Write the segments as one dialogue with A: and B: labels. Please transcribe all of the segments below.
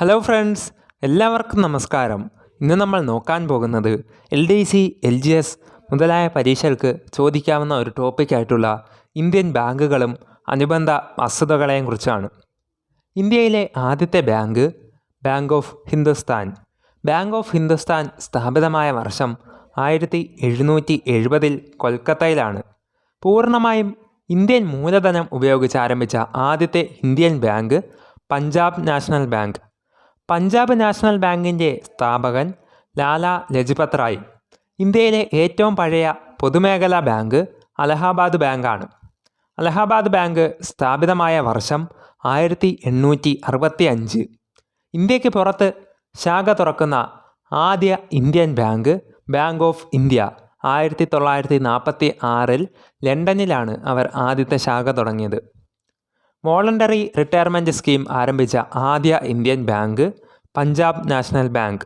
A: Hello friends എല്ലാവർക്കും നമസ്കാരം. ഇന്ന് നമ്മൾ നോക്കാൻ പോകുന്നത് L D C L G S മുതലായ പരീക്ഷകൾക്ക് ചോദിക്കാവുന്ന ഒരു ടോപ്പിക്കായിട്ടുള്ള ഇന്ത്യൻ ബാങ്കുകളും അനുബന്ധ വസ്തുതകളെയും കുറിച്ചാണ്. ഇന്ത്യയിലെ ആദ്യത്തെ bank bank of Hindustan bank of Hindustan സ്ഥാപിതമായ വർഷം ആയിരത്തി എഴുന്നൂറ്റി എഴുപതിൽ കൊൽക്കത്തയിലാണ്. പൂർണമായും ഇന്ത്യൻ മൂലധനം ഉപയോഗിച്ച് ആരംഭിച്ച ആദ്യത്തെ Indian bank Punjab national bank Punjab national ബാങ്കിന്റെ സ്ഥാപകൻ ലാല ലജ്പത് റായ് ഇന്ത്യയിലെ ഏറ്റവും പഴയ പൊതുമേഖലാ ബാങ്ക് അലഹാബാദ് ബാങ്കാണ്. അലഹാബാദ് ബാങ്ക് സ്ഥാപിതമായ വർഷം ആയിരത്തി എണ്ണൂറ്റി അറുപത്തി അഞ്ച് ഇന്ത്യയ്ക്ക് പുറത്ത് ശാഖ തുറക്കുന്ന ആദ്യ Indian bank bank of India ആയിരത്തി തൊള്ളായിരത്തി നാൽപ്പത്തി ആറിൽ ലണ്ടനിലാണ് അവർ ആദ്യത്തെ ശാഖ തുടങ്ങിയത്. വോളണ്ടറി റിട്ടയർമെന്റ് സ്കീം ആരംഭിച്ച ആദ്യ Indian Bank Punjab National Bank.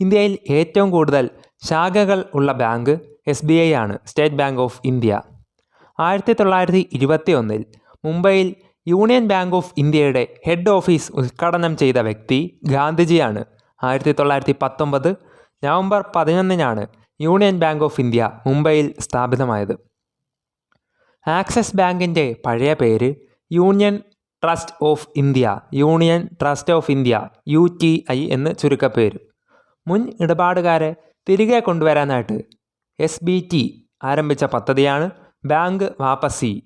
A: ഇന്ത്യയിൽ ഏറ്റവും കൂടുതൽ ശാഖകൾ ഉള്ള ബാങ്ക് എസ് ബി ഐ ആണ് സ്റ്റേറ്റ് ബാങ്ക് ഓഫ് ഇന്ത്യ. ആയിരത്തി തൊള്ളായിരത്തി ഇരുപത്തി ഒന്നിൽ മുംബൈയിൽ യൂണിയൻ ബാങ്ക് ഓഫ് ഇന്ത്യയുടെ ഹെഡ് ഓഫീസ് ഉദ്ഘാടനം ചെയ്ത വ്യക്തി ഗാന്ധിജിയാണ്. ആയിരത്തി തൊള്ളായിരത്തി പത്തൊമ്പത് നവംബർ പതിനൊന്നിനാണ് യൂണിയൻ ബാങ്ക് ഓഫ് ഇന്ത്യ മുംബൈയിൽ സ്ഥാപിതമായത്. ആക്സിസ് ബാങ്കിന്റെ പഴയ പേര് union trust of India union trust of India U T I എന്ന് ചുരുക്കപ്പേര്. മുൻ ഇടപാടുകാരെ തിരികെ കൊണ്ടുവരാനായിട്ട് എസ് ബി ടി ആരംഭിച്ച പദ്ധതിയാണ് ബാങ്ക് വാപ്പസി.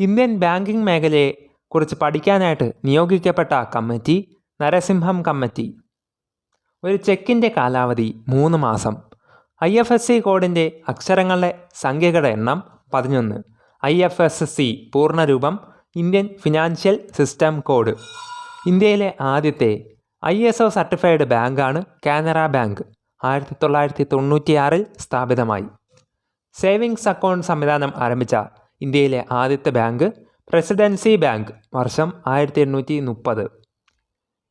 A: ഇന്ത്യൻ ബാങ്കിംഗ് മേഖലയെ കുറിച്ച് പഠിക്കാനായിട്ട് നിയോഗിക്കപ്പെട്ട കമ്മിറ്റി നരസിംഹം കമ്മിറ്റി. ഒരു ചെക്കിന്റെ കാലാവധി മൂന്ന് മാസം. ഐ എഫ് എസ് സി കോഡിന്റെ അക്ഷരങ്ങളുടെ സംഖ്യകളുടെ എണ്ണം പതിനൊന്ന്. ഐ എഫ് എസ് സി പൂർണരൂപം ഇന്ത്യൻ ഫിനാൻഷ്യൽ സിസ്റ്റം കോഡ്. ഇന്ത്യയിലെ ആദ്യത്തെ ഐ എസ് ഒ സർട്ടിഫൈഡ് ബാങ്കാണ് കാനറ ബാങ്ക്. ആയിരത്തി തൊള്ളായിരത്തി തൊണ്ണൂറ്റിയാറിൽ സ്ഥാപിതമായി. സേവിങ്സ് അക്കൗണ്ട് സംവിധാനം ആരംഭിച്ച ഇന്ത്യയിലെ ആദ്യത്തെ ബാങ്ക് പ്രസിഡൻസി ബാങ്ക് വർഷം ആയിരത്തി എണ്ണൂറ്റി മുപ്പത്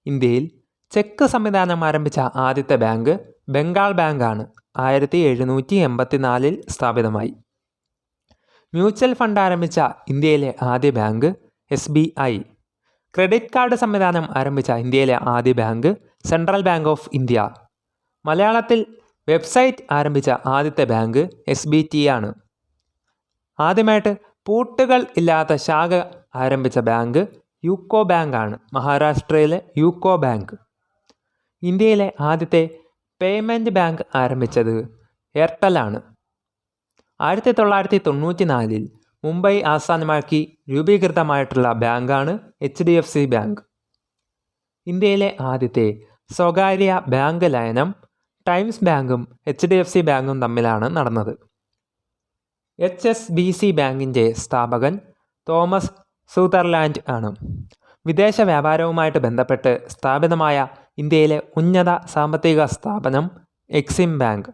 A: ഇന്ത്യയിൽ ചെക്ക് സംവിധാനം ആരംഭിച്ച ആദ്യത്തെ ബാങ്ക് ബംഗാൾ ബാങ്കാണ്. ആയിരത്തി എഴുന്നൂറ്റി എൺപത്തിനാലിൽ സ്ഥാപിതമായി. മ്യൂച്വൽ ഫണ്ട് ആരംഭിച്ച ഇന്ത്യയിലെ ആദ്യ bank S B I. Credit card സംവിധാനം ആരംഭിച്ച ഇന്ത്യയിലെ ആദ്യ bank central bank of India. മലയാളത്തിൽ വെബ്സൈറ്റ് ആരംഭിച്ച ആദ്യത്തെ ബാങ്ക് എസ് ബി ടി ആണ്. ആദ്യമായിട്ട് പൂട്ടുകൾ ഇല്ലാത്ത ശാഖ ആരംഭിച്ച ബാങ്ക് യൂക്കോ ബാങ്ക് ആണ് മഹാരാഷ്ട്രയിലെ യൂക്കോ ബാങ്ക്. ഇന്ത്യയിലെ ആദ്യത്തെ പേയ്മെന്റ് ബാങ്ക് ആരംഭിച്ചത് എയർടെലാണ് ആയിരത്തി തൊള്ളായിരത്തി തൊണ്ണൂറ്റി നാലിൽ മുംബൈ ആസ്ഥാനമാക്കി രൂപീകൃതമായിട്ടുള്ള ബാങ്കാണ് H D F C bank. ഇന്ത്യയിലെ ആദ്യത്തെ സ്വകാര്യ ബാങ്ക് ലയനം ടൈംസ് ബാങ്കും എച്ച് ഡി എഫ് സി ബാങ്കും തമ്മിലാണ് നടന്നത്. എച്ച് എസ് ബി സി ബാങ്കിന്റെ സ്ഥാപകൻ തോമസ് സൂതർലാൻഡ് ആണ്. വിദേശ വ്യാപാരവുമായിട്ട് ബന്ധപ്പെട്ട് സ്ഥാപിതമായ ഇന്ത്യയിലെ ഉന്നത സാമ്പത്തിക സ്ഥാപനം എക്സിം ബാങ്ക്.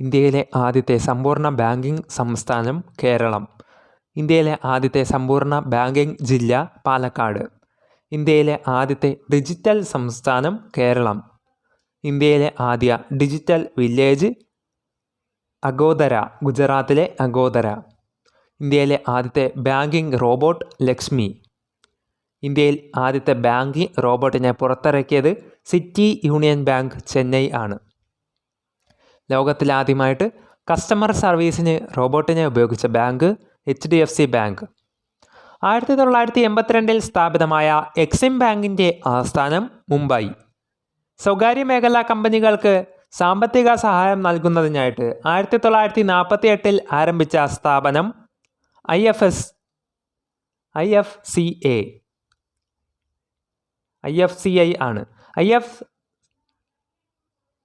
A: ഇന്ത്യയിലെ ആദ്യത്തെ സമ്പൂർണ ബാങ്കിംഗ് സംസ്ഥാനം കേരളം. ഇന്ത്യയിലെ ആദ്യത്തെ സമ്പൂർണ ബാങ്കിംഗ് ജില്ല പാലക്കാട്. ഇന്ത്യയിലെ ആദ്യത്തെ ഡിജിറ്റൽ സംസ്ഥാനം കേരളം. ഇന്ത്യയിലെ ആദ്യ ഡിജിറ്റൽ വില്ലേജ് അഗോദര ഗുജറാത്തിലെ അഗോദര. ഇന്ത്യയിലെ ആദ്യത്തെ ബാങ്കിംഗ് റോബോട്ട് ലക്ഷ്മി. ഇന്ത്യയിൽ ആദ്യത്തെ ബാങ്കിംഗ് റോബോട്ടിനെ പുറത്തിറക്കിയത് സിറ്റി യൂണിയൻ ബാങ്ക് ചെന്നൈ ആണ്. ലോകത്തിലാദ്യമായിട്ട് കസ്റ്റമർ സർവീസിന് റോബോട്ടിനെ ഉപയോഗിച്ച bank H D F C bank. ആയിരത്തി തൊള്ളായിരത്തി എൺപത്തിരണ്ടിൽ സ്ഥാപിതമായ എക്സിം ബാങ്കിന്റെ ആസ്ഥാനം മുംബൈ. സ്വകാര്യ മേഖലാ കമ്പനികൾക്ക് സാമ്പത്തിക സഹായം നൽകുന്നതിനായിട്ട് ആയിരത്തി തൊള്ളായിരത്തി നാൽപ്പത്തി എട്ടിൽ ആരംഭിച്ച സ്ഥാപനം I F S I F C A. I F C I ആണ്. ഐ എഫ്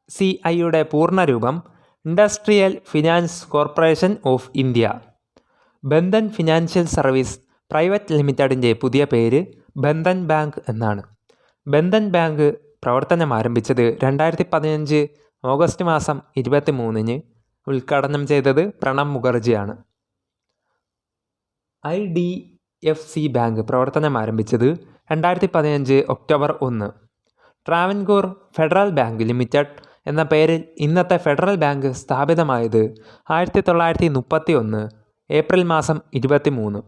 A: സി ഐയുടെ പൂർണരൂപം industrial finance corporation of India. Bandhan financial service private ലിമിറ്റഡിന്റെ പുതിയ പേര് ബന്ധൻ ബാങ്ക് എന്നാണ്. ബന്ധൻ ബാങ്ക് പ്രവർത്തനം ആരംഭിച്ചത് രണ്ടായിരത്തി പതിനഞ്ച് ഓഗസ്റ്റ് മാസം ഇരുപത്തി മൂന്നിന് ഉദ്ഘാടനം ചെയ്തത് Pranab മുഖർജിയാണ്. I D F C bank പ്രവർത്തനം ആരംഭിച്ചത് രണ്ടായിരത്തി പതിനഞ്ച് ഒക്ടോബർ ഒന്ന്. ട്രാവൻകൂർ ഫെഡറൽ ബാങ്ക് ലിമിറ്റഡ് എന്ന പേരിൽ ഇന്നത്തെ ഫെഡറൽ ബാങ്ക് സ്ഥാപിതമായത് ആയിരത്തി തൊള്ളായിരത്തി മുപ്പത്തി ഒന്ന് ഏപ്രിൽ മാസം ഇരുപത്തി മൂന്ന്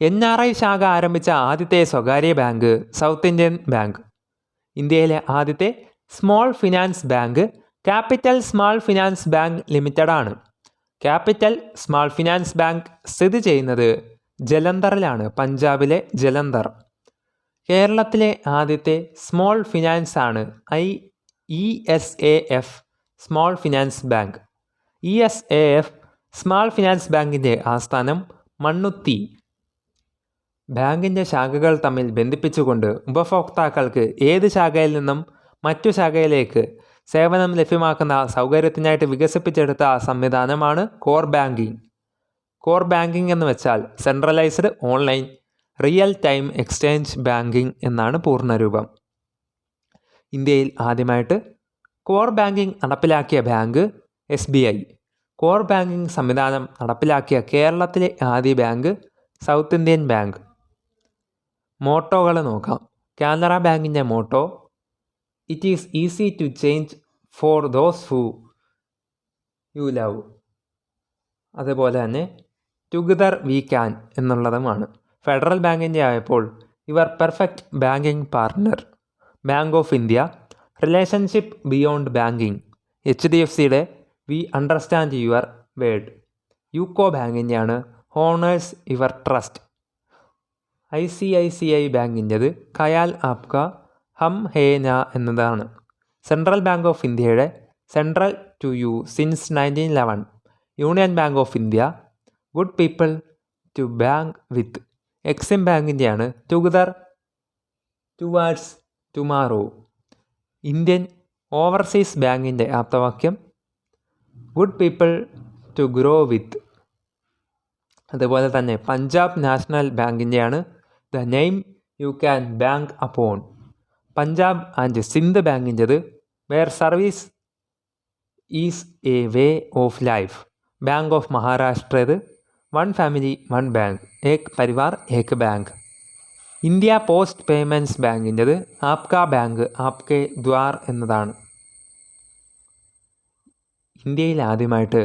A: എൻ ആർ ഐ ശാഖ ആരംഭിച്ച ആദ്യത്തെ സ്വകാര്യ ബാങ്ക് സൗത്ത് ഇന്ത്യൻ ബാങ്ക്. ഇന്ത്യയിലെ ആദ്യത്തെ small finance bank capital small finance bank limited ആണ് ക്യാപിറ്റൽ സ്മാൾ ഫിനാൻസ് ബാങ്ക് സ്ഥിതി ചെയ്യുന്നത് ജലന്ധറിലാണ് പഞ്ചാബിലെ ജലന്ധർ. കേരളത്തിലെ ആദ്യത്തെ സ്മോൾ ഫിനാൻസ് ആണ് I E S A F small finance bank. E S A F small finance ബാങ്കിന്റെ ആസ്ഥാനം മണ്ണുത്തി. ബാങ്കിന്റെ ശാഖകൾ തമ്മിൽ ബന്ധിപ്പിച്ചുകൊണ്ട് ഉപഭോക്താക്കൾക്ക് ഏത് ശാഖയിൽ നിന്നും മറ്റു ശാഖയിലേക്ക് സേവനം ലഭ്യമാക്കുന്ന സൗകര്യത്തിനായിട്ട് വികസിപ്പിച്ചെടുത്ത സംവിധാനമാണ് കോർ ബാങ്കിങ്. കോർ ബാങ്കിങ് എന്ന് വെച്ചാൽ centralised online real time exchange banking എന്നാണ് പൂർണരൂപം ഇന്ത്യയിൽ ആദ്യമായിട്ട് കോർ ബാങ്കിങ് നടപ്പിലാക്കിയ bank S B I. Core banking സംവിധാനം നടപ്പിലാക്കിയ കേരളത്തിലെ ആദ്യ ബാങ്ക് സൗത്ത് ഇന്ത്യൻ ബാങ്ക്. മോട്ടോകൾ നോക്കാം. കാനറ ബാങ്കിന്റെ motto. It is easy to change for those who you love അതുപോലെ തന്നെ ടുഗദർ വി ക്യാൻ എന്നുള്ളതുമാണ്. ഫെഡറൽ ബാങ്കിന്റെ ആയപ്പോൾ your perfect banking partner bank of India relationship beyond banking H D F സിയുടെ we understand your world UCO ബാങ്കിന്റെയാണ് honours your trust I C I C I ബാങ്കിന്റെത് കയാൽ ആപ്ക ഹം ഹേ ന എന്നതാണ്. സെൻട്രൽ ബാങ്ക് ഓഫ് ഇന്ത്യയുടെ central to you since nineteen eleven Union Bank of India good people to bank with Exim ബാങ്കിന്റെയാണ് together towards tomorrow Indian Overseas ബാങ്കിന്റെ ആപ്തവാക്യം good people to grow with അതുപോലെ തന്നെ Punjab national ബാങ്കിന്റെയാണ് the name you can bank upon Punjab and Sindh ബാങ്കിന്റെത് where service is a way of life Bank of മഹാരാഷ്ട്രയത് one family one bank ഏക് പരിവാർ ഏക് bank. India post payments ബാങ്കിന്റെത് ആപ്ക bank ആപ്കെ ദ്വാർ എന്നതാണ്. ഇന്ത്യയിൽ ആദ്യമായിട്ട്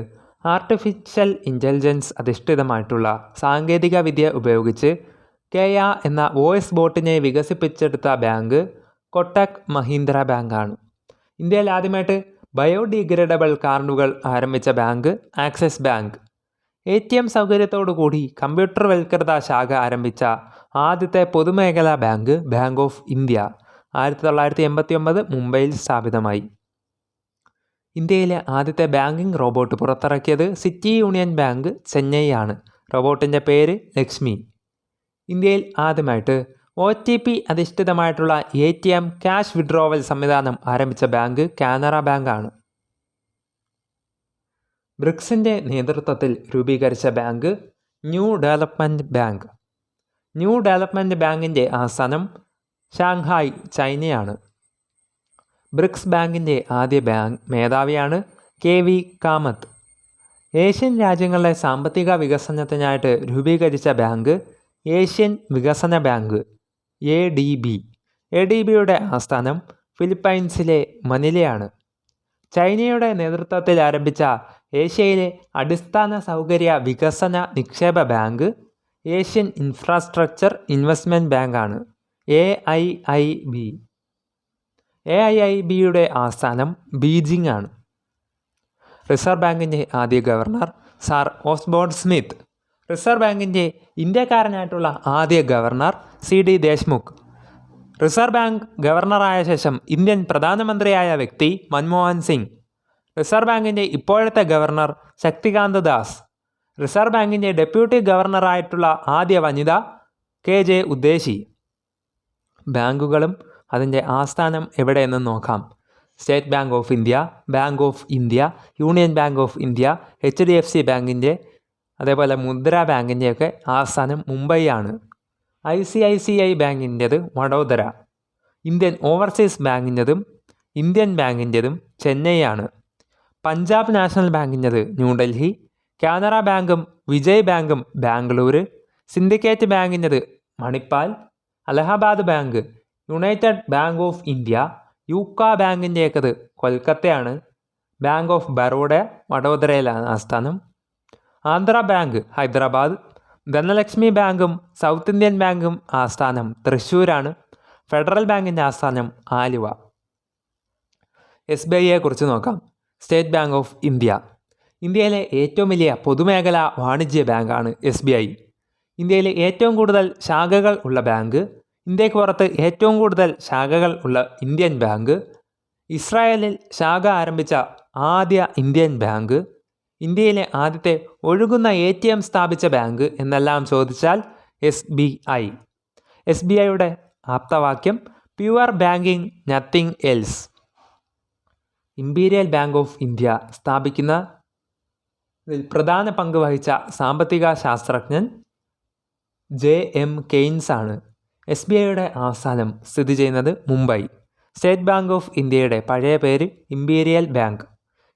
A: ആർട്ടിഫിഷ്യൽ ഇന്റലിജൻസ് അധിഷ്ഠിതമായിട്ടുള്ള സാങ്കേതിക വിദ്യ ഉപയോഗിച്ച് കെയ എന്ന വോയിസ് ബോട്ടിനെ വികസിപ്പിച്ചെടുത്ത ബാങ്ക് കൊട്ടക് മഹീന്ദ്ര ബാങ്കാണ്. ഇന്ത്യയിൽ ആദ്യമായിട്ട് ബയോഡിഗ്രേഡബിൾ കാർഡുകൾ ആരംഭിച്ച bank Axis bank. A T M സൗകര്യത്തോടു കൂടി കമ്പ്യൂട്ടർവൽകൃത ശാഖ ആരംഭിച്ച ആദ്യത്തെ പൊതുമേഖലാ ബാങ്ക് ബാങ്ക് ഓഫ് ഇന്ത്യ ആയിരത്തി തൊള്ളായിരത്തി എൺപത്തി ഒമ്പത് മുംബൈയിൽ സ്ഥാപിതമായി. ഇന്ത്യയിലെ ആദ്യത്തെ ബാങ്കിംഗ് റോബോട്ട് പുറത്തിറക്കിയത് സിറ്റി യൂണിയൻ ബാങ്ക് ചെന്നൈയാണ്. റോബോട്ടിന്റെ പേര് ലക്ഷ്മി. ഇന്ത്യയിൽ ആദ്യമായിട്ട് O T P അധിഷ്ഠിതമായിട്ടുള്ള A T M cash withdrawal സംവിധാനം ആരംഭിച്ച ബാങ്ക് കാനറ ബാങ്കാണ്. ബ്രിക്സിന്റെ നേതൃത്വത്തിൽ രൂപീകരിച്ച bank New Development Bank. New Development ബാങ്കിന്റെ ആസ്ഥാനം ഷാങ്ഹായ് ചൈനയാണ്. ബ്രിക്സ് ബാങ്കിന്റെ ആദ്യ ബാങ്ക് മേധാവിയാണ് കെ വി കാമത്ത്. ഏഷ്യൻ രാജ്യങ്ങളിലെ സാമ്പത്തിക വികസനത്തിനായിട്ട് രൂപീകരിച്ച ബാങ്ക് ഏഷ്യൻ വികസന bank A D B. A D ബിയുടെ ആസ്ഥാനം ഫിലിപ്പൈൻസിലെ മനിലയാണ്. ചൈനയുടെ നേതൃത്വത്തിൽ ആരംഭിച്ച ഏഷ്യയിലെ അടിസ്ഥാന സൗകര്യ വികസന നിക്ഷേപ ബാങ്ക് ഏഷ്യൻ ഇൻഫ്രാസ്ട്രക്ചർ ഇൻവെസ്റ്റ്മെന്റ് ബാങ്കാണ്. A I I B A I I ബിയുടെ ആസ്ഥാനം ബീജിംഗ് ആണ്. റിസർവ് ബാങ്കിന്റെ ആദ്യ governor Sir Osborne Smith. Reserve ബാങ്കിന്റെ ഇന്ത്യക്കാരനായിട്ടുള്ള ആദ്യ governor C D Deshmukh. Reserve Bank ഗവർണറായ ശേഷം ഇന്ത്യൻ പ്രധാനമന്ത്രിയായ വ്യക്തി മൻമോഹൻ സിംഗ്. റിസർവ് ബാങ്കിന്റെ ഇപ്പോഴത്തെ ഗവർണർ ശക്തികാന്ത ദാസ്. റിസർവ് ബാങ്കിന്റെ ഡെപ്യൂട്ടി ഗവർണറായിട്ടുള്ള ആദ്യ വനിത കെ ജെ ഉദ്ദേശി ബാങ്കുകളും അതിന്റെ ആസ്ഥാനം എവിടെയെന്ന് നോക്കാം. State bank of India bank of India union bank of India H D F C ബാങ്കിന്റെ അതേപോലെ മുദ്ര ബാങ്കിന്റെയൊക്കെ ആസ്ഥാനം മുംബൈയാണ്. I C I C I ബാങ്കിന്റെത് Vadodara. Indian overseas ബാങ്കിന്റെതും ഇന്ത്യൻ ബാങ്കിന്റെതും ചെന്നൈയാണ്. പഞ്ചാബ് നാഷണൽ ബാങ്കിന്റെത് ന്യൂഡൽഹി കാനറ ബാങ്കും വിജയ് ബാങ്കും Bangalore syndicate ബാങ്കിന്റെത് Manipal Allahabad bank united bank of India UCO ബാങ്കിന്റെയൊക്കെത് കൊൽക്കത്തയാണ്. ബാങ്ക് ഓഫ് ബറോഡ വഡോദരയിലാണ് ആസ്ഥാനം ആന്ധ്ര ബാങ്ക് ഹൈദരാബാദ് ധനലക്ഷ്മി ബാങ്കും സൗത്ത് ഇന്ത്യൻ ബാങ്കും ആസ്ഥാനം തൃശ്ശൂരാണ്. ഫെഡറൽ ബാങ്കിന്റെ ആസ്ഥാനം ആലുവ. എസ് ബി ഐയെ കുറിച്ച് നോക്കാം. State bank of India. ഇന്ത്യയിലെ ഏറ്റവും വലിയ പൊതുമേഖലാ വാണിജ്യ ബാങ്കാണ് എസ് ബി ഐ. ഇന്ത്യയിലെ ഏറ്റവും കൂടുതൽ ശാഖകൾ ഉള്ള ബാങ്ക് ഇന്ത്യയ്ക്ക് പുറത്ത് ഏറ്റവും കൂടുതൽ ശാഖകൾ ഉള്ള ഇന്ത്യൻ ബാങ്ക് ഇസ്രായേലിൽ ശാഖ ആരംഭിച്ച ആദ്യ ഇന്ത്യൻ ബാങ്ക് ഇന്ത്യയിലെ ആദ്യത്തെ ഒഴുകുന്ന എ ടി എം സ്ഥാപിച്ച ബാങ്ക് എന്നെല്ലാം ചോദിച്ചാൽ S B I. S B ഐയുടെ ആപ്തവാക്യം pure banking nothing else imperial bank of India സ്ഥാപിക്കുന്ന ഇതിൽ പ്രധാന പങ്ക് വഹിച്ച സാമ്പത്തിക ശാസ്ത്രജ്ഞൻ ജെ എം കെയ്ൻസ് ആണ്. എസ് ബി ഐയുടെ ആസ്ഥാനം സ്ഥിതി ചെയ്യുന്നത് മുംബൈ. സ്റ്റേറ്റ് ബാങ്ക് ഓഫ് ഇന്ത്യയുടെ പഴയ പേര് imperial bank.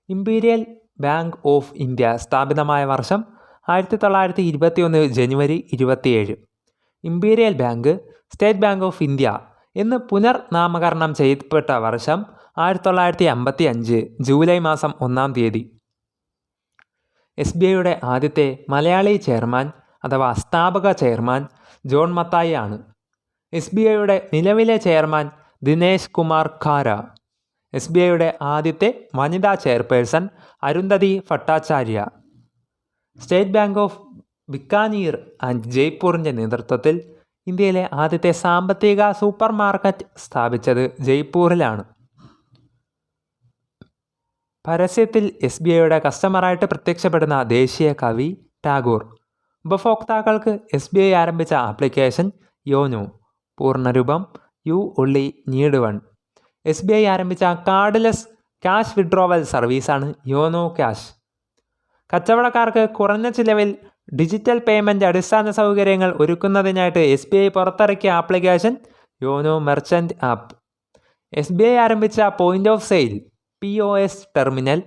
A: Imperial bank of India സ്ഥാപിതമായ വർഷം ആയിരത്തി തൊള്ളായിരത്തി ഇരുപത്തി ഒന്ന് ജനുവരി ഇരുപത്തിയേഴ്. Imperial bank state bank of India എന്ന് പുനർനാമകരണം ചെയ്യപ്പെട്ട വർഷം ആയിരത്തി തൊള്ളായിരത്തി അമ്പത്തി അഞ്ച് ജൂലൈ മാസം ഒന്നാം തീയതി. എസ് ബി ഐയുടെ ആദ്യത്തെ മലയാളി ചെയർമാൻ അഥവാ സ്ഥാപക ചെയർമാൻ ജോൺ മത്തായി ആണ്. എസ് ബി ഐയുടെ നിലവിലെ chairman Dinesh Kumar Khara. S B ഐയുടെ ആദ്യത്തെ വനിതാ chairperson Arundhati Bhattacharya. State bank of Bikaner and ജയ്പൂറിന്റെ നേതൃത്വത്തിൽ ഇന്ത്യയിലെ ആദ്യത്തെ സാമ്പത്തിക സൂപ്പർ മാർക്കറ്റ് സ്ഥാപിച്ചത് ജയ്പൂരിലാണ്. പരസ്യത്തിൽ എസ് ബി ഐയുടെ കസ്റ്റമറായിട്ട് പ്രത്യക്ഷപ്പെടുന്ന ദേശീയ കവി ടാഗോർ. ഉപഭോക്താക്കൾക്ക് എസ് ബി ഐ ആരംഭിച്ച application YONO. പൂർണരൂപം you only need one S B I ആരംഭിച്ച കാർഡ്ലെസ് ക്യാഷ് വിഡ്രോവൽ സർവീസാണ് യോനോ ക്യാഷ്. കച്ചവടക്കാർക്ക് കുറഞ്ഞ ചിലവിൽ ഡിജിറ്റൽ പേയ്മെന്റ് അടിസ്ഥാന സൗകര്യങ്ങൾ ഒരുക്കുന്നതിനായിട്ട് എസ് ബി ഐ പുറത്തിറക്കിയ application YONO merchant app. S B I ആരംഭിച്ച point of sale P O S terminal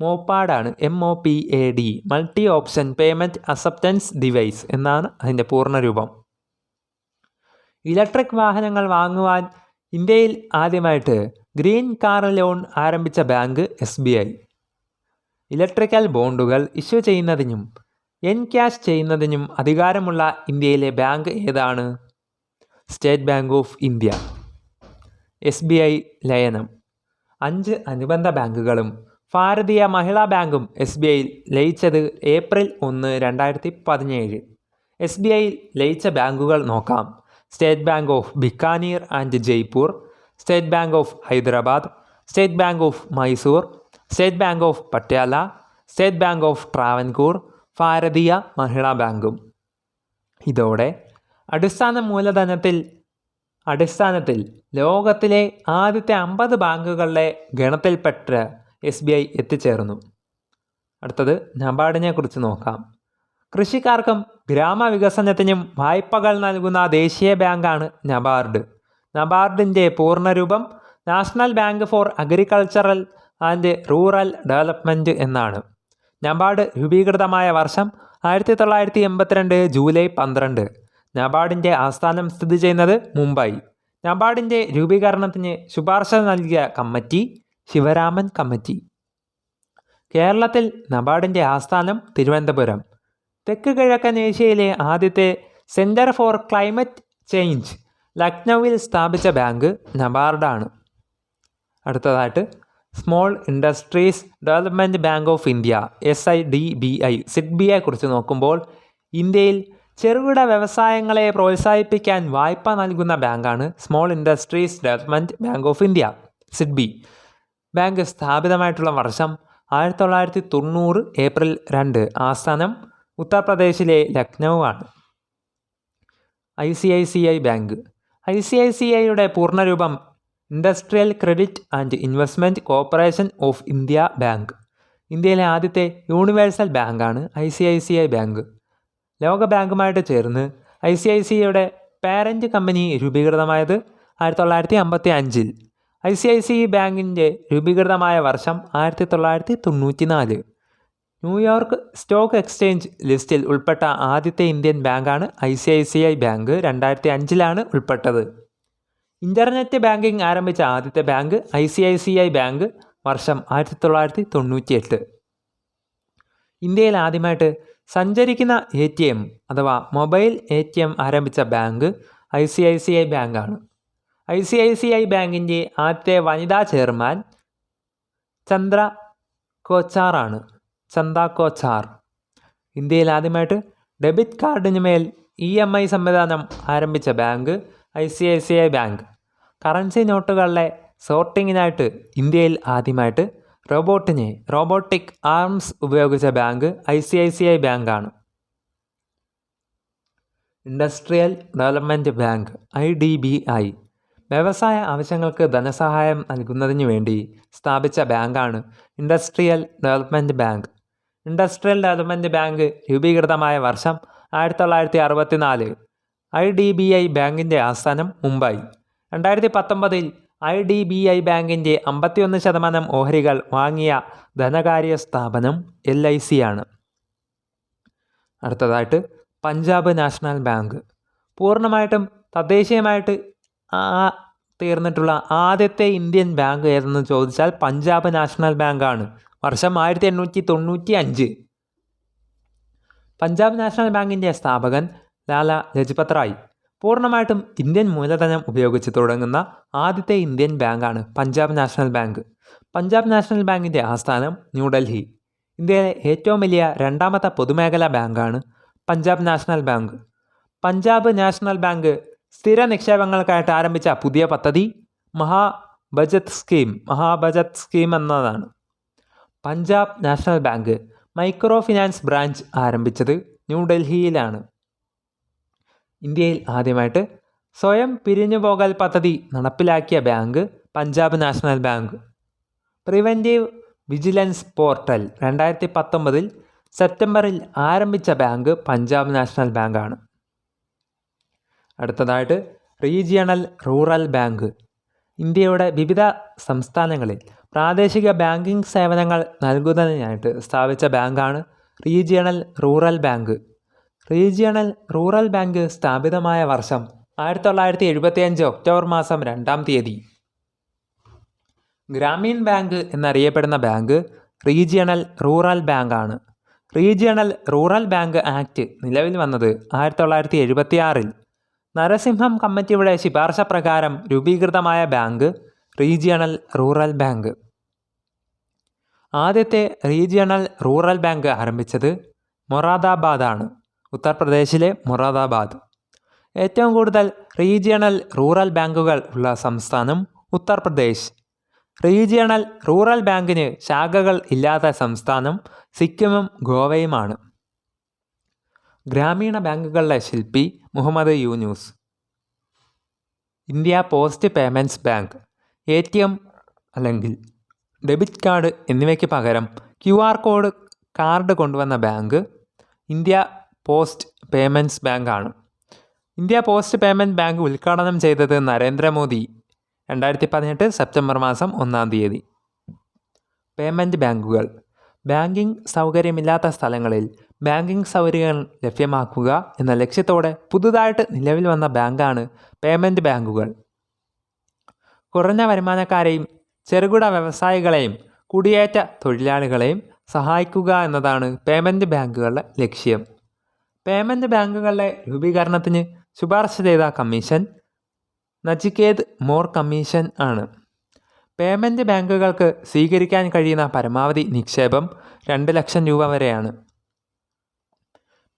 A: മോപ്പാഡാണ് M O P A D multi option payment acceptance device എന്നാണ് അതിന്റെ പൂർണരൂപം. ഇലക്ട്രിക് വാഹനങ്ങൾ വാങ്ങുവാൻ ഇന്ത്യയിൽ ആദ്യമായിട്ട് ഗ്രീൻ കാർ ലോൺ ആരംഭിച്ച bank S B I electrical ബോണ്ടുകൾ ഇഷ്യൂ ചെയ്യുന്നതിനും എൻ ക്യാഷ് ചെയ്യുന്നതിനും അധികാരമുള്ള ഇന്ത്യയിലെ ബാങ്ക് ഏതാണ്? State Bank of India. S B I ലയനം. അഞ്ച് അനുബന്ധ ബാങ്കുകളും ഭാരതീയ മഹിളാ ബാങ്കും എസ് ബി ഐയിൽ ലയിച്ചത് ഏപ്രിൽ ഒന്ന് രണ്ടായിരത്തി പതിനേഴ്. എസ് ബി ഐയിൽ ലയിച്ച ബാങ്കുകൾ നോക്കാം. State bank of Bikaner and Jaipur state bank of Hyderabad state bank of Mysore state bank of Patiala state bank of Travancore Bharatiya Mahila ബാങ്കും. ഇതോടെ അടിസ്ഥാന മൂലധനത്തിൽ അടിസ്ഥാനത്തിൽ ലോകത്തിലെ ആദ്യത്തെ അമ്പത് ബാങ്കുകളുടെ ഗണത്തിൽപ്പെട്ട എസ് ബി ഐ എത്തിച്ചേർന്നു. അടുത്തത് നബാർഡിനെ കുറിച്ച് നോക്കാം. കൃഷിക്കാർക്കും ഗ്രാമവികസനത്തിനും വായ്പകൾ നൽകുന്ന ദേശീയ ബാങ്കാണ് നബാർഡ് നബാർഡിന്റെ പൂർണരൂപം national bank for agricultural and rural development എന്നാണ്. നബാർഡ് രൂപീകൃതമായ വർഷം ആയിരത്തി തൊള്ളായിരത്തി എൺപത്തിരണ്ട് ജൂലൈ പന്ത്രണ്ട്. നബാർഡിന്റെ ആസ്ഥാനം സ്ഥിതി ചെയ്യുന്നത് മുംബൈ. നബാർഡിന്റെ രൂപീകരണത്തിന് ശുപാർശ നൽകിയ കമ്മിറ്റി ശിവരാമൻ കമ്മിറ്റി. കേരളത്തിൽ നബാർഡിന്റെ ആസ്ഥാനം തിരുവനന്തപുരം. തെക്ക് കിഴക്കൻ ഏഷ്യയിലെ ആദ്യത്തെ സെന്റർ ഫോർ ക്ലൈമറ്റ് ചേഞ്ച് ലക്നൌവിൽ സ്ഥാപിച്ച ബാങ്ക് നബാർഡാണ്. അടുത്തതായിട്ട് small industries development bank of India S I D B I Sid കുറിച്ച് നോക്കുമ്പോൾ ഇന്ത്യയിൽ ചെറുകിട വ്യവസായങ്ങളെ പ്രോത്സാഹിപ്പിക്കാൻ വായ്പ നൽകുന്ന ബാങ്കാണ് small industries development bank of India SIDBI bank സ്ഥാപിതമായിട്ടുള്ള വർഷം ആയിരത്തി തൊള്ളായിരത്തി തൊണ്ണൂറ് ഏപ്രിൽ രണ്ട് ആസ്ഥാനം ഉത്തർപ്രദേശിലെ ലക്നൗ ആണ് I C I C I bank. I C I C ഐയുടെ പൂർണരൂപം industrial credit and investment corporation of India bank ഇന്ത്യയിലെ ആദ്യത്തെ യൂണിവേഴ്സൽ ബാങ്കാണ് I C I C I bank. ലോക ബാങ്കുമായിട്ട് ചേർന്ന് ഐ സി ഐ സി ഐയുടെ പാരന്റ് കമ്പനി രൂപീകൃതമായത് ആയിരത്തി തൊള്ളായിരത്തി അമ്പത്തി അഞ്ചിൽ ഐ സി ഐ സി ബാങ്കിന്റെ രൂപീകൃതമായ വർഷം ആയിരത്തി തൊള്ളായിരത്തി തൊണ്ണൂറ്റി നാല് ന്യൂയോർക്ക് സ്റ്റോക്ക് എക്സ്ചേഞ്ച് ലിസ്റ്റിൽ ഉൾപ്പെട്ട ആദ്യത്തെ ഇന്ത്യൻ ബാങ്കാണ് I C I C I bank രണ്ടായിരത്തി അഞ്ചിലാണ് ഉൾപ്പെട്ടത്. ഇന്റർനെറ്റ് ബാങ്കിംഗ് ആരംഭിച്ച ആദ്യത്തെ bank I C I C I bank വർഷം ആയിരത്തി തൊള്ളായിരത്തി തൊണ്ണൂറ്റി എട്ട് ഇന്ത്യയിൽ ആദ്യമായിട്ട് സഞ്ചരിക്കുന്ന എ ടി എം അഥവാ മൊബൈൽ എ ടി എം ആരംഭിച്ച bank I C I C I ബാങ്കാണ്. I C I C I ബാങ്കിന്റെ ആദ്യത്തെ വനിതാ ചെയർമാൻ ചന്ദ്ര കോച്ചാറാണ്. ചന്ദ കോച്ചാർ. ഇന്ത്യയിൽ ആദ്യമായിട്ട് ഡെബിറ്റ് കാർഡിന് മേൽ ഇ എം ഐ സംവിധാനം ആരംഭിച്ച bank I C I C I bank. Currency നോട്ടുകളുടെ സോർട്ടിങ്ങിനായിട്ട് ഇന്ത്യയിൽ ആദ്യമായിട്ട് റോബോട്ടിനെ റോബോട്ടിക് ആംസ് ഉപയോഗിച്ച bank I C I C I ബാങ്കാണ്. Industrial development bank I D B I വ്യവസായ ആവശ്യങ്ങൾക്ക് ധനസഹായം നൽകുന്നതിന് വേണ്ടി സ്ഥാപിച്ച ബാങ്കാണ് industrial development bank. Industrial development bank രൂപീകൃതമായ വർഷം ആയിരത്തി തൊള്ളായിരത്തി അറുപത്തിനാല് ഐ ഡി ബി ഐ ബാങ്കിന്റെ ആസ്ഥാനം മുംബൈ. രണ്ടായിരത്തി പത്തൊമ്പതിൽ ഐ ഡി ബി ഐ ബാങ്കിന്റെ അമ്പത്തിയൊന്ന് ശതമാനം ഓഹരികൾ വാങ്ങിയ ധനകാര്യ സ്ഥാപനം എൽ ഐ സി ആണ്. അടുത്തതായിട്ട് പഞ്ചാബ് നാഷണൽ ബാങ്ക്. പൂർണമായിട്ടും തദ്ദേശീയമായിട്ട് ആ തീർന്നിട്ടുള്ള ആദ്യത്തെ ഇന്ത്യൻ ബാങ്ക് ഏതെന്ന് ചോദിച്ചാൽ പഞ്ചാബ് നാഷണൽ ബാങ്കാണ് വർഷം ആയിരത്തി എണ്ണൂറ്റി തൊണ്ണൂറ്റി അഞ്ച്. പഞ്ചാബ് നാഷണൽ ബാങ്കിന്റെ സ്ഥാപകൻ ലാല ലജ്പത് റായ്. പൂർണമായിട്ടും ഇന്ത്യൻ മൂലധനം ഉപയോഗിച്ച് തുടങ്ങുന്ന ആദ്യത്തെ ഇന്ത്യൻ ബാങ്കാണ് Punjab national bank. Punjab national ബാങ്കിന്റെ ആസ്ഥാനം ന്യൂഡൽഹി. ഇന്ത്യയിലെ ഏറ്റവും വലിയ രണ്ടാമത്തെ പൊതുമേഖലാ ബാങ്കാണ് Punjab national bank. Punjab national bank സ്ഥിര നിക്ഷേപങ്ങൾക്കായിട്ട് ആരംഭിച്ച പുതിയ പദ്ധതി Maha budget scheme Mahabachat scheme എന്നതാണ്. Punjab national bank micro finance branch ആരംഭിച്ചത് ന്യൂഡൽഹിയിലാണ്. ഇന്ത്യയിൽ ആദ്യമായിട്ട് സ്വയം പിരിഞ്ഞു പോകൽ പദ്ധതി നടപ്പിലാക്കിയ bank Punjab national bank. Preventive vigilance portal രണ്ടായിരത്തി പത്തൊമ്പതിൽ സെപ്റ്റംബറിൽ ആരംഭിച്ച ബാങ്ക് പഞ്ചാബ് നാഷണൽ ബാങ്കാണ്. അടുത്തതായിട്ട് റീജിയണൽ റൂറൽ ബാങ്ക്. ഇന്ത്യയുടെ വിവിധ സംസ്ഥാനങ്ങളിൽ പ്രാദേശിക ബാങ്കിംഗ് സേവനങ്ങൾ നൽകുന്നതിനായിട്ട് സ്ഥാപിച്ച ബാങ്കാണ് Regional Rural Bank. Regional Rural Bank സ്ഥാപിതമായ വർഷം ആയിരത്തി തൊള്ളായിരത്തി എഴുപത്തിയഞ്ച് ഒക്ടോബർ മാസം രണ്ടാം തീയതി. ഗ്രാമീൺ ബാങ്ക് എന്നറിയപ്പെടുന്ന ബാങ്ക് റീജിയണൽ റൂറൽ ബാങ്കാണ്. റീജിയണൽ റൂറൽ ബാങ്ക് ആക്ട് നിലവിൽ വന്നത് ആയിരത്തി തൊള്ളായിരത്തി എഴുപത്തിയാറിൽ നരസിംഹം കമ്മിറ്റിയുടെ ശിപാർശ പ്രകാരം രൂപീകൃതമായ ബാങ്ക് റീജിയണൽ റൂറൽ ബാങ്ക്. ആദ്യത്തെ റീജിയണൽ റൂറൽ ബാങ്ക് ആരംഭിച്ചത് മൊറാദാബാദാണ് ഉത്തർപ്രദേശിലെ മൊറാദാബാദ്. ഏറ്റവും കൂടുതൽ റീജിയണൽ റൂറൽ ബാങ്കുകൾ ഉള്ള സംസ്ഥാനം ഉത്തർപ്രദേശ്. റീജിയണൽ റൂറൽ ബാങ്കിന് ശാഖകൾ ഇല്ലാത്ത സംസ്ഥാനം സിക്കിമും ഗോവയുമാണ്. ഗ്രാമീണ ബാങ്കുകളുടെ ശില്പി Muhammad Yunus. India post payments bank A T M അല്ലെങ്കിൽ ഡെബിറ്റ് കാർഡ് എന്നിവയ്ക്ക് പകരം ക്യു ആർ കോഡ് കാർഡ് കൊണ്ടുവന്ന ബാങ്ക് ഇന്ത്യ പോസ്റ്റ് പേയ്മെന്റ്സ് ബാങ്കാണ്. ഇന്ത്യ പോസ്റ്റ് പേയ്മെന്റ് ബാങ്ക് ഉദ്ഘാടനം ചെയ്തത് നരേന്ദ്രമോദി രണ്ടായിരത്തി പതിനെട്ട് സെപ്റ്റംബർ മാസം ഒന്നാം തീയതി. പേയ്മെന്റ് ബാങ്കുകൾ. ബാങ്കിംഗ് സൗകര്യമില്ലാത്ത സ്ഥലങ്ങളിൽ ബാങ്കിംഗ് സൗകര്യങ്ങൾ ലഭ്യമാക്കുക എന്ന ലക്ഷ്യത്തോടെ പുതുതായിട്ട് നിലവിൽ വന്ന ബാങ്കാണ് പേയ്മെന്റ് ബാങ്കുകൾ. കുറഞ്ഞ വരുമാനക്കാരെയും ചെറുകിട വ്യവസായികളെയും കുടിയേറ്റ തൊഴിലാളികളെയും സഹായിക്കുക എന്നതാണ് പേയ്മെന്റ് ബാങ്കുകളുടെ ലക്ഷ്യം. പേയ്മെന്റ് ബാങ്കുകളുടെ രൂപീകരണത്തിന് ശുപാർശ ചെയ്ത കമ്മീഷൻ നജിക്കേത് മോർ കമ്മീഷൻ ആണ്. പേയ്മെന്റ് ബാങ്കുകൾക്ക് സ്വീകരിക്കാൻ കഴിയുന്ന പരമാവധി നിക്ഷേപം രണ്ട് ലക്ഷം രൂപ വരെയാണ്.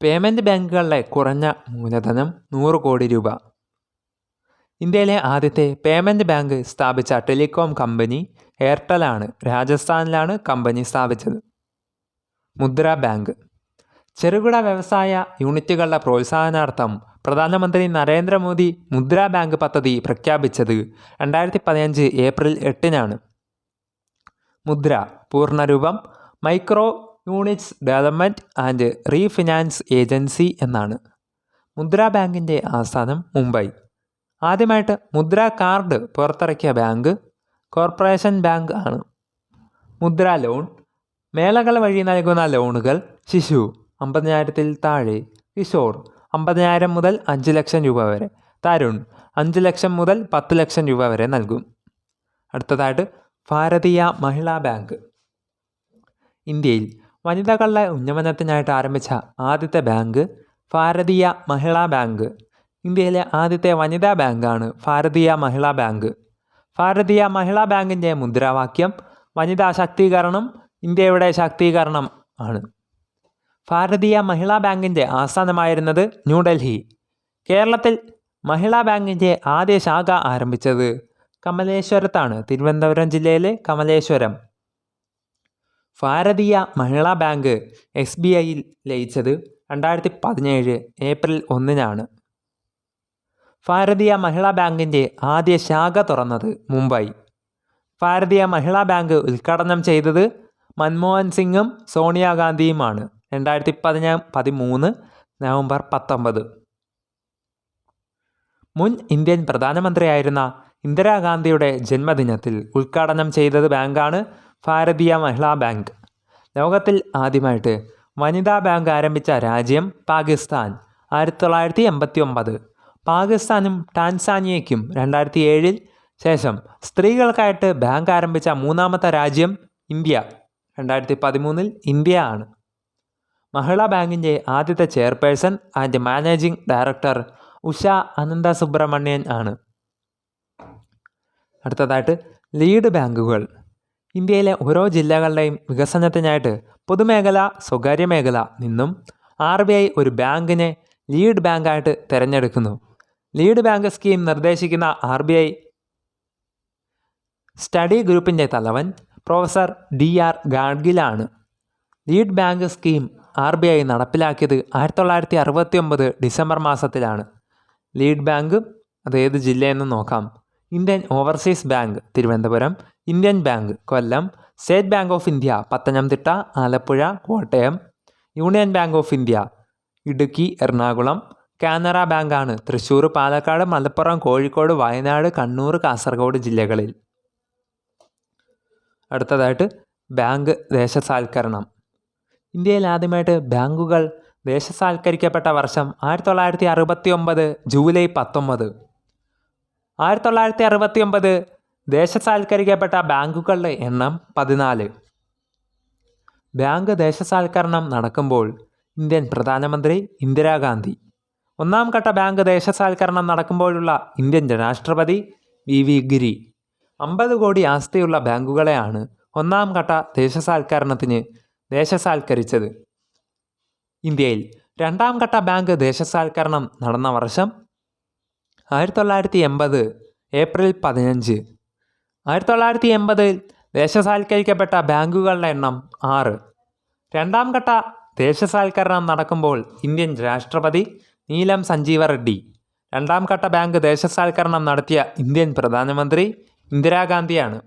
A: പേയ്മെന്റ് ബാങ്കുകളുടെ കുറഞ്ഞ മൂലധനം നൂറ് കോടി രൂപ. ഇന്ത്യയിലെ ആദ്യത്തെ പേയ്മെന്റ് ബാങ്ക് സ്ഥാപിച്ച ടെലികോം കമ്പനി എയർടെൽ ആണ്. രാജസ്ഥാനിലാണ് കമ്പനി സ്ഥാപിച്ചത്. മുദ്ര ബാങ്ക്. ചെറുകിട വ്യവസായ യൂണിറ്റുകളുടെ പ്രോത്സാഹനാർത്ഥം പ്രധാനമന്ത്രി നരേന്ദ്രമോദി മുദ്രാ ബാങ്ക് പദ്ധതി പ്രഖ്യാപിച്ചത് രണ്ടായിരത്തി പതിനഞ്ച് ഏപ്രിൽ എട്ടിനാണ്. Mudra പൂർണരൂപം micro units development and refinance agency എന്നാണ്. മുദ്രാ ബാങ്കിന്റെ ആസ്ഥാനം മുംബൈ. ആദ്യമായിട്ട് മുദ്ര കാർഡ് പുറത്തിറക്കിയ ബാങ്ക് കോർപ്പറേഷൻ ബാങ്ക് ആണ്. മുദ്ര ലോൺ മേളകൾ വഴി നൽകുന്ന ലോണുകൾ ശിശു. അമ്പതിനായിരത്തിൽ താഴെ. കിഷോർ അമ്പതിനായിരം മുതൽ അഞ്ച് ലക്ഷം രൂപ വരെ. തരുൺ അഞ്ച് ലക്ഷം മുതൽ പത്ത് ലക്ഷം രൂപ വരെ നൽകും. അടുത്തതായിട്ട് ഭാരതീയ മഹിളാ ബാങ്ക്. ഇന്ത്യയിൽ വനിതകളുടെ ഉന്നമനത്തിനായിട്ട് ആരംഭിച്ച ആദ്യത്തെ ബാങ്ക് ഭാരതീയ മഹിളാ ബാങ്ക്. ഇന്ത്യയിലെ ആദ്യത്തെ വനിതാ ബാങ്കാണ് ഭാരതീയ മഹിളാ ബാങ്ക്. ഭാരതീയ മഹിളാ ബാങ്കിന്റെ മുദ്രാവാക്യം വനിതാ ശാക്തീകരണം ഇന്ത്യയുടെ ശാക്തീകരണം ആണ്. ഭാരതീയ മഹിളാ ബാങ്കിന്റെ ആസ്ഥാനമായിരുന്നത് ന്യൂഡൽഹി. കേരളത്തിൽ മഹിളാ ബാങ്കിന്റെ ആദ്യ ശാഖ ആരംഭിച്ചത് കമലേശ്വരത്താണ് തിരുവനന്തപുരം ജില്ലയിലെ കമലേശ്വരം. ഭാരതീയ മഹിളാ ബാങ്ക് എസ് ബി ഐയിൽ ലയിച്ചത് രണ്ടായിരത്തി പതിനേഴ് ഏപ്രിൽ ഒന്നിനാണ്. ഭാരതീയ മഹിളാ ബാങ്കിന്റെ ആദ്യ ശാഖ തുറന്നത് മുംബൈ. ഭാരതീയ മഹിളാ ബാങ്ക് ഉദ്ഘാടനം ചെയ്തത് മൻമോഹൻ സിംഗും സോണിയാഗാന്ധിയുമാണ്. രണ്ടായിരത്തി പതിനാ പതിമൂന്ന് നവംബർ പത്തൊമ്പത്. മുൻ ഇന്ത്യൻ പ്രധാനമന്ത്രിയായിരുന്ന ഇന്ദിരാഗാന്ധിയുടെ ജന്മദിനത്തിൽ ഉദ്ഘാടനം ചെയ്തത് ബാങ്കാണ് ഭാരതീയ മഹിളാ ബാങ്ക്. ലോകത്തിൽ ആദ്യമായിട്ട് വനിതാ ബാങ്ക് ആരംഭിച്ച രാജ്യം പാകിസ്ഥാൻ ആയിരത്തി തൊള്ളായിരത്തി എൺപത്തി ഒമ്പത് പാകിസ്ഥാനും ടാൻസാനിയയ്ക്കും രണ്ടായിരത്തി ഏഴിൽ ശേഷം സ്ത്രീകൾക്കായിട്ട് ബാങ്ക് ആരംഭിച്ച മൂന്നാമത്തെ രാജ്യം ഇന്ത്യ. രണ്ടായിരത്തി പതിമൂന്നിൽ ഇന്ത്യ ആണ്. മഹിളാ ബാങ്കിന്റെ ആദ്യത്തെ chairperson and managing director Usha Ananta Subramanian ആണ്. അടുത്തതായിട്ട് ലീഡ് ബാങ്കുകൾ. ഇന്ത്യയിലെ ഓരോ ജില്ലകളുടെയും വികസനത്തിനായിട്ട് പൊതുമേഖല സ്വകാര്യ മേഖല നിന്നും ആർ ബി ഐ ഒരു ബാങ്കിനെ ലീഡ് ബാങ്കായിട്ട് തിരഞ്ഞെടുക്കുന്നു. ലീഡ് ബാങ്ക് സ്കീം നിർദ്ദേശിക്കുന്ന ആർ ബി ഐ സ്റ്റഡി ഗ്രൂപ്പിന്റെ തലവൻ professor D R ഗാഡ്ഗിലാണ് lead bank scheme R B I നടപ്പിലാക്കിയത് ആയിരത്തി തൊള്ളായിരത്തി അറുപത്തി ഒമ്പത് ഡിസംബർ മാസത്തിലാണ്. ലീഡ് ബാങ്ക് അത് ഏത് ജില്ലയെന്ന് നോക്കാം. Indian overseas bank Thiruvananthapuram. Indian bank Kollam. State bank of India Pathanamthitta Alappuzha Kottayam. Union bank of India Idukki Ernakulam. Canara bank ആണ് തൃശ്ശൂർ പാലക്കാട് മലപ്പുറം കോഴിക്കോട് വയനാട് കണ്ണൂർ കാസർഗോഡ് ജില്ലകളിൽ. അടുത്തതായിട്ട് ബാങ്ക് ദേശസാൽക്കരണം. ഇന്ത്യയിൽ ആദ്യമായിട്ട് ബാങ്കുകൾ ദേശസാൽക്കരിക്കപ്പെട്ട വർഷം ആയിരത്തി തൊള്ളായിരത്തി അറുപത്തി ഒമ്പത് ജൂലൈ പത്തൊമ്പത്. ആയിരത്തി തൊള്ളായിരത്തി അറുപത്തി ഒമ്പത് ദേശസാൽക്കരിക്കപ്പെട്ട ബാങ്കുകളുടെ എണ്ണം പതിനാല്. ബാങ്ക് ദേശസാൽക്കരണം നടക്കുമ്പോൾ ഇന്ത്യൻ പ്രധാനമന്ത്രി ഇന്ദിരാഗാന്ധി. ഒന്നാം ഘട്ട ബാങ്ക് ദേശസാൽക്കരണം നടക്കുമ്പോഴുള്ള ഇന്ത്യൻ രാഷ്ട്രപതി വി. വി. ഗിരി. അമ്പത് കോടി ആസ്തിയുള്ള ബാങ്കുകളെയാണ് ഒന്നാം ഘട്ട ദേശസാൽക്കരണത്തിന് ദേശസാൽക്കരിച്ചത്. ഇന്ത്യയിൽ രണ്ടാം ഘട്ട ബാങ്ക് ദേശസാൽക്കരണം നടന്ന വർഷം ആയിരത്തി തൊള്ളായിരത്തി എൺപത് ഏപ്രിൽ പതിനഞ്ച്. ആയിരത്തി തൊള്ളായിരത്തി എൺപതിൽ ദേശസാൽക്കരിക്കപ്പെട്ട ബാങ്കുകളുടെ എണ്ണം ആറ്. രണ്ടാം ഘട്ട ദേശസാൽക്കരണം നടക്കുമ്പോൾ ഇന്ത്യൻ രാഷ്ട്രപതി നീലം സഞ്ജീവ റെഡ്ഡി രണ്ടാം ഘട്ട ബാങ്ക് ദേശസാൽക്കരണം നടത്തിയ ഇന്ത്യൻ പ്രധാനമന്ത്രി ഇന്ദിരാഗാന്ധിയാണ്.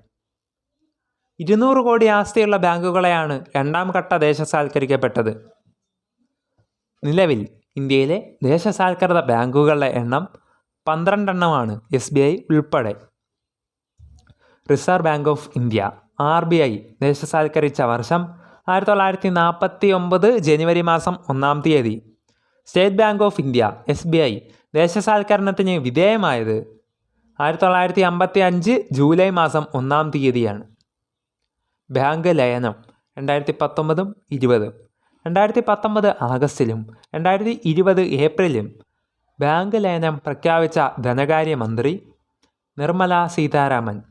A: ഇരുന്നൂറ് കോടി ആസ്തിയുള്ള ബാങ്കുകളെയാണ് രണ്ടാം ഘട്ട ദേശസാൽക്കരിക്കപ്പെട്ടത്. നിലവിൽ ഇന്ത്യയിലെ ദേശസാൽക്കൃത ബാങ്കുകളുടെ എണ്ണം പന്ത്രണ്ടെണ്ണമാണ് എസ് ബി ഐ ഉൾപ്പെടെ. Reserve bank of India R B I ദേശസാൽക്കരിച്ച വർഷം ആയിരത്തി തൊള്ളായിരത്തി നാൽപ്പത്തി ഒമ്പത് ജനുവരി മാസം ഒന്നാം തീയതി. State bank of India S B I ദേശസാൽക്കരണത്തിന് വിധേയമായത് ആയിരത്തി തൊള്ളായിരത്തി അമ്പത്തി അഞ്ച് ജൂലൈ മാസം ഒന്നാം തീയതിയാണ്. ബാങ്ക് ലയനം രണ്ടായിരത്തി പത്തൊമ്പതും ഇരുപതും. രണ്ടായിരത്തി പത്തൊമ്പത് ആഗസ്റ്റിലും രണ്ടായിരത്തി ഇരുപത് ഏപ്രിലും ബാങ്ക് ലയനം പ്രഖ്യാപിച്ച ധനകാര്യമന്ത്രി നിർമ്മല സീതാരാമൻ.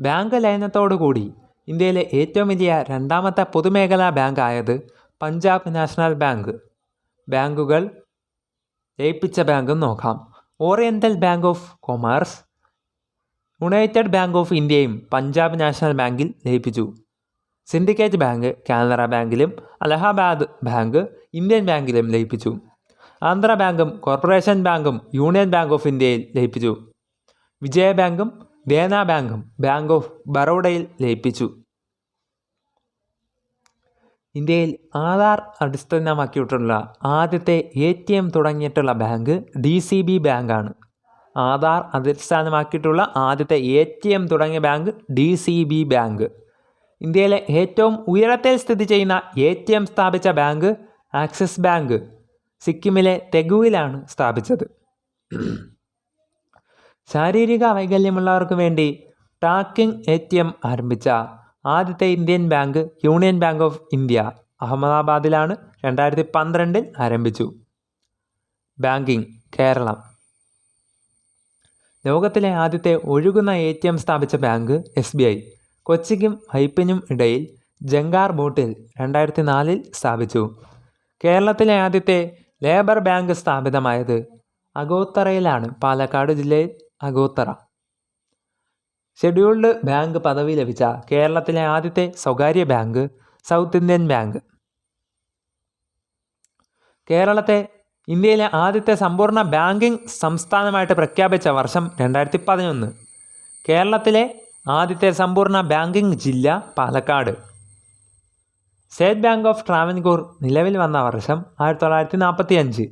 A: ബാങ്ക് ലയനത്തോടുകൂടി ഇന്ത്യയിലെ ഏറ്റവും വലിയ രണ്ടാമത്തെ പൊതുമേഖലാ ബാങ്ക് ആയത് പഞ്ചാബ് നാഷണൽ ബാങ്ക്. ബാങ്കുകൾ ലയിപ്പിച്ച ബാങ്കും നോക്കാം. Oriental Bank of Commerce United Bank of ഇന്ത്യയും പഞ്ചാബ് നാഷണൽ ബാങ്കിൽ ലയിപ്പിച്ചു. സിൻഡിക്കേറ്റ് ബാങ്ക് കാനറ ബാങ്കിലും അലഹബാദ് ബാങ്ക് ഇന്ത്യൻ ബാങ്കിലും ലയിപ്പിച്ചു. ആന്ധ്ര ബാങ്കും കോർപ്പറേഷൻ ബാങ്കും യൂണിയൻ ബാങ്ക് ഓഫ് ഇന്ത്യയിൽ ലയിപ്പിച്ചു. വിജയ ബാങ്കും ദേന ബാങ്കും ബാങ്ക് ഓഫ് ബറോഡയിൽ ലയിപ്പിച്ചു. ഇന്ത്യയിൽ ആധാർ അടിസ്ഥാനമാക്കിയിട്ടുള്ള ആദ്യത്തെ എ ടി എം തുടങ്ങിയിട്ടുള്ള ബാങ്ക് ഡി സി ബി ബാങ്കാണ് ആധാർ അടിസ്ഥാനമാക്കിയിട്ടുള്ള ആദ്യത്തെ എ ടി എം തുടങ്ങിയ bank D C B bank ഇന്ത്യയിലെ ഏറ്റവും ഉയരത്തിൽ സ്ഥിതി ചെയ്യുന്ന എ ടി എം സ്ഥാപിച്ച ബാങ്ക് ആക്സിസ് ബാങ്ക് സിക്കിമിലെ തെഗുവിലാണ് സ്ഥാപിച്ചത്. ശാരീരിക വൈകല്യമുള്ളവർക്ക് വേണ്ടി ടാക്കിംഗ് എ ടി എം ആരംഭിച്ച ആദ്യത്തെ Indian bank union bank of India അഹമ്മദാബാദിലാണ് രണ്ടായിരത്തി പന്ത്രണ്ടിൽ ആരംഭിച്ചു. ബാങ്കിംഗ് കേരളം. ലോകത്തിലെ ആദ്യത്തെ ഒഴുകുന്ന എ ടി എം സ്ഥാപിച്ച ബാങ്ക് എസ് ബി ഐ കൊച്ചിക്കും ഹൈപ്പിനും ഇടയിൽ ജങ്കാർ ബോട്ടിൽ രണ്ടായിരത്തി നാലിൽ സ്ഥാപിച്ചു. കേരളത്തിലെ ആദ്യത്തെ ലേബർ ബാങ്ക് സ്ഥാപിതമായത് അഗോത്തറയിലാണ് പാലക്കാട് ജില്ലയിൽ അഗോത്തറ. ഷെഡ്യൂൾഡ് ബാങ്ക് പദവി ലഭിച്ച കേരളത്തിലെ ആദ്യത്തെ സ്വകാര്യ ബാങ്ക് സൗത്ത് ഇന്ത്യൻ ബാങ്ക്. കേരളത്തെ ഇന്ത്യയിലെ ആദ്യത്തെ സമ്പൂർണ ബാങ്കിംഗ് സംസ്ഥാനമായിട്ട് പ്രഖ്യാപിച്ച വർഷം രണ്ടായിരത്തി പതിനൊന്ന് കേരളത്തിലെ ആദ്യത്തെ സമ്പൂർണ ബാങ്കിംഗ് ജില്ല Palakkad. State bank of Travancore നിലവിൽ വന്ന വർഷം ആയിരത്തി തൊള്ളായിരത്തി നാൽപ്പത്തി അഞ്ച്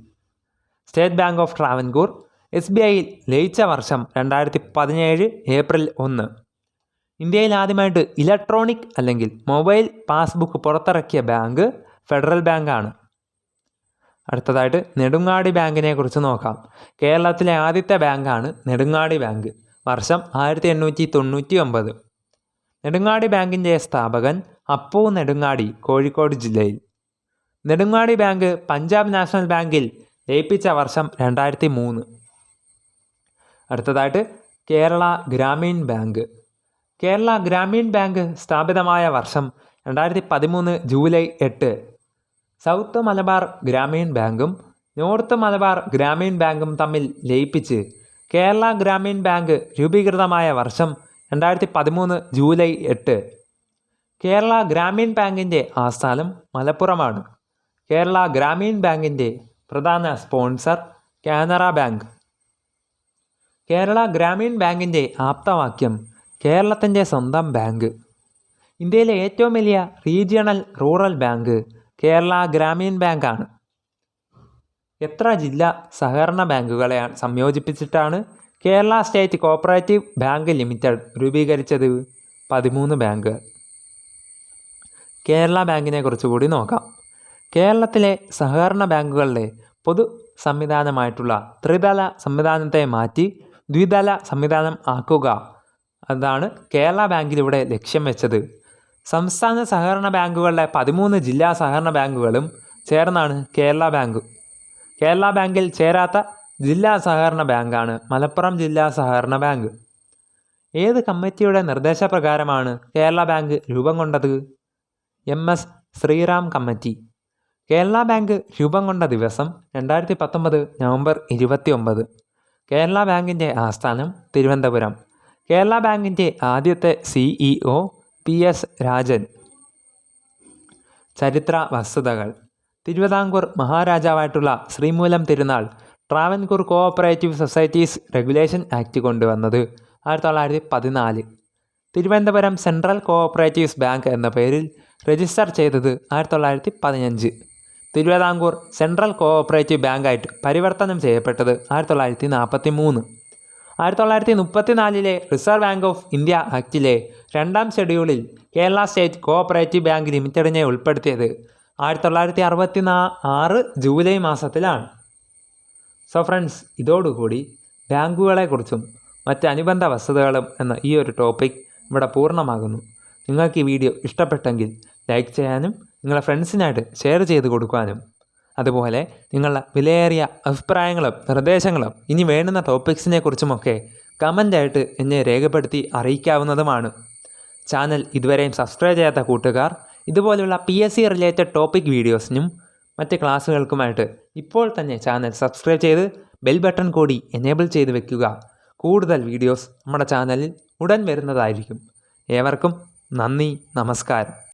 A: state bank of Travancore S B ഐയിൽ ലയിച്ച വർഷം രണ്ടായിരത്തി പതിനേഴ് ഏപ്രിൽ ഒന്ന്. ഇന്ത്യയിൽ ആദ്യമായിട്ട് ഇലക്ട്രോണിക് അല്ലെങ്കിൽ മൊബൈൽ പാസ്ബുക്ക് പുറത്തിറക്കിയ ബാങ്ക് ഫെഡറൽ ബാങ്കാണ്. അടുത്തതായിട്ട് നെടുങ്ങാടി ബാങ്കിനെ കുറിച്ച് നോക്കാം. കേരളത്തിലെ ആദ്യത്തെ ബാങ്കാണ് നെടുങ്ങാടി ബാങ്ക് വർഷം ആയിരത്തി എണ്ണൂറ്റി തൊണ്ണൂറ്റി ഒമ്പത് നെടുങ്ങാടി ബാങ്കിന്റെ സ്ഥാപകൻ അപ്പു നെടുങ്ങാടി കോഴിക്കോട് ജില്ലയിൽ. നെടുങ്ങാടി ബാങ്ക് പഞ്ചാബ് നാഷണൽ ബാങ്കിൽ ലയിപ്പിച്ച വർഷം രണ്ടായിരത്തി മൂന്ന് അടുത്തതായിട്ട് കേരള ഗ്രാമീൺ ബാങ്ക്. കേരള ഗ്രാമീൺ ബാങ്ക് സ്ഥാപിതമായ വർഷം രണ്ടായിരത്തി പതിമൂന്ന് ജൂലൈ എട്ട്. സൗത്ത് മലബാർ ഗ്രാമീൺ ബാങ്കും നോർത്ത് മലബാർ ഗ്രാമീൺ ബാങ്കും തമ്മിൽ ലയിപ്പിച്ച് കേരള ഗ്രാമീൺ ബാങ്ക് രൂപീകൃതമായ വർഷം രണ്ടായിരത്തി പതിമൂന്ന് ജൂലൈ എട്ട്. കേരള ഗ്രാമീൺ ബാങ്കിന്റെ ആസ്ഥാനം മലപ്പുറമാണ്. കേരള ഗ്രാമീൺ ബാങ്കിന്റെ പ്രധാന സ്പോൺസർ കാനറ ബാങ്ക്. കേരള ഗ്രാമീൺ ബാങ്കിന്റെ ആപ്തവാക്യം കേരളത്തിന്റെ സ്വന്തം ബാങ്ക്. ഇന്ത്യയിലെ ഏറ്റവും വലിയ regional rural bank Kerala Grameen ബാങ്കാണ്. എത്ര ജില്ലാ സഹകരണ ബാങ്കുകളെ സംയോജിപ്പിച്ചിട്ടാണ് Kerala state cooperative bank limited രൂപീകരിച്ചത്? പതിമൂന്ന് ബാങ്കുകൾ കേരള ബാങ്കിനെ കുറിച്ച് കൂടി നോക്കാം. കേരളത്തിലെ സഹകരണ ബാങ്കുകളുടെ പൊതു സംവിധാനമായിട്ടുള്ള ത്രിതല സംവിധാനത്തെ മാറ്റി ദ്വിതല സംവിധാനം ആക്കുക. അതാണ് കേരള ബാങ്കിലൂടെ ലക്ഷ്യം വെച്ചത്. സംസ്ഥാന സഹകരണ ബാങ്കുകളുടെ പതിമൂന്ന് ജില്ലാ സഹകരണ ബാങ്കുകളും ചേർന്നാണ് കേരള ബാങ്ക്. കേരള ബാങ്കിൽ ചേരാത്ത ജില്ലാ സഹകരണ ബാങ്കാണ് മലപ്പുറം ജില്ലാ സഹകരണ ബാങ്ക്. ഏത് കമ്മിറ്റിയുടെ നിർദ്ദേശപ്രകാരമാണ് കേരള ബാങ്ക് രൂപം കൊണ്ടത്? M S Shriram committee. Kerala bank രൂപം കൊണ്ട ദിവസം രണ്ടായിരത്തി പത്തൊമ്പത് നവംബർ ഇരുപത്തി ഒമ്പത് കേരള ബാങ്കിന്റെ ആസ്ഥാനം തിരുവനന്തപുരം. കേരള ബാങ്കിന്റെ ആദ്യത്തെ സിഇഒ പി എസ് രാജൻ. ചരിത്ര വസ്തുതകൾ. Thiruvithamkoor മഹാരാജാവായിട്ടുള്ള Sreemoolam Thirunal Travancore cooperative societies regulation act കൊണ്ടുവന്നത് ആയിരത്തി തൊള്ളായിരത്തി പതിനാല് തിരുവനന്തപുരം സെൻട്രൽ കോഓപ്പറേറ്റീവ്സ് ബാങ്ക് എന്ന പേരിൽ രജിസ്റ്റർ ചെയ്തത് ആയിരത്തി തൊള്ളായിരത്തി പതിനഞ്ച് തിരുവിതാംകൂർ സെൻട്രൽ കോഓപ്പറേറ്റീവ് ബാങ്കായിട്ട് പരിവർത്തനം ചെയ്യപ്പെട്ടത് ആയിരത്തി തൊള്ളായിരത്തി നാൽപ്പത്തി മൂന്ന് ആയിരത്തി തൊള്ളായിരത്തി മുപ്പത്തിനാലിലെ റിസർവ് ബാങ്ക് ഓഫ് ഇന്ത്യ ആക്ടിലെ രണ്ടാം ഷെഡ്യൂളിൽ കേരള സ്റ്റേറ്റ് കോഓപ്പറേറ്റീവ് ബാങ്ക് ലിമിറ്റഡിനെ ഉൾപ്പെടുത്തിയത്. ആയിരത്തി തൊള്ളായിരത്തി അറുപത്തി നാ ആറ് ജൂലൈ മാസത്തിലാണ്. സോ ഫ്രണ്ട്സ് ഇതോടുകൂടി ബാങ്കുകളെക്കുറിച്ചും മറ്റ് അനുബന്ധ വസ്തുതകളും എന്ന ഈ ഒരു ടോപ്പിക് ഇവിടെ പൂർണമാകുന്നു. നിങ്ങൾക്ക് ഈ വീഡിയോ ഇഷ്ടപ്പെട്ടെങ്കിൽ ലൈക്ക് ചെയ്യാനും നിങ്ങളുടെ ഫ്രണ്ട്സിനായിട്ട് ഷെയർ ചെയ്ത് കൊടുക്കാനും അതുപോലെ നിങ്ങളുടെ വിലയേറിയ അഭിപ്രായങ്ങളും നിർദ്ദേശങ്ങളും ഇനി വേണ്ടുന്ന ടോപ്പിക്സിനെ കുറിച്ചുമൊക്കെ കമന്റായിട്ട് എന്നെ രേഖപ്പെടുത്തി അറിയിക്കാവുന്നതുമാണ്. ചാനൽ ഇതുവരെയും സബ്സ്ക്രൈബ് ചെയ്യാത്ത കൂട്ടുകാർ ഇതുപോലെയുള്ള P S C related topic വീഡിയോസിനും മറ്റ് ക്ലാസ്സുകൾക്കുമായിട്ട് ഇപ്പോൾ തന്നെ ചാനൽ സബ്സ്ക്രൈബ് ചെയ്ത് ബെൽ ബട്ടൺ കൂടി എനേബിൾ ചെയ്ത് വെക്കുക. കൂടുതൽ വീഡിയോസ് നമ്മുടെ ചാനലിൽ ഉടൻ വരുന്നതായിരിക്കും. ഏവർക്കും നന്ദി നമസ്കാരം.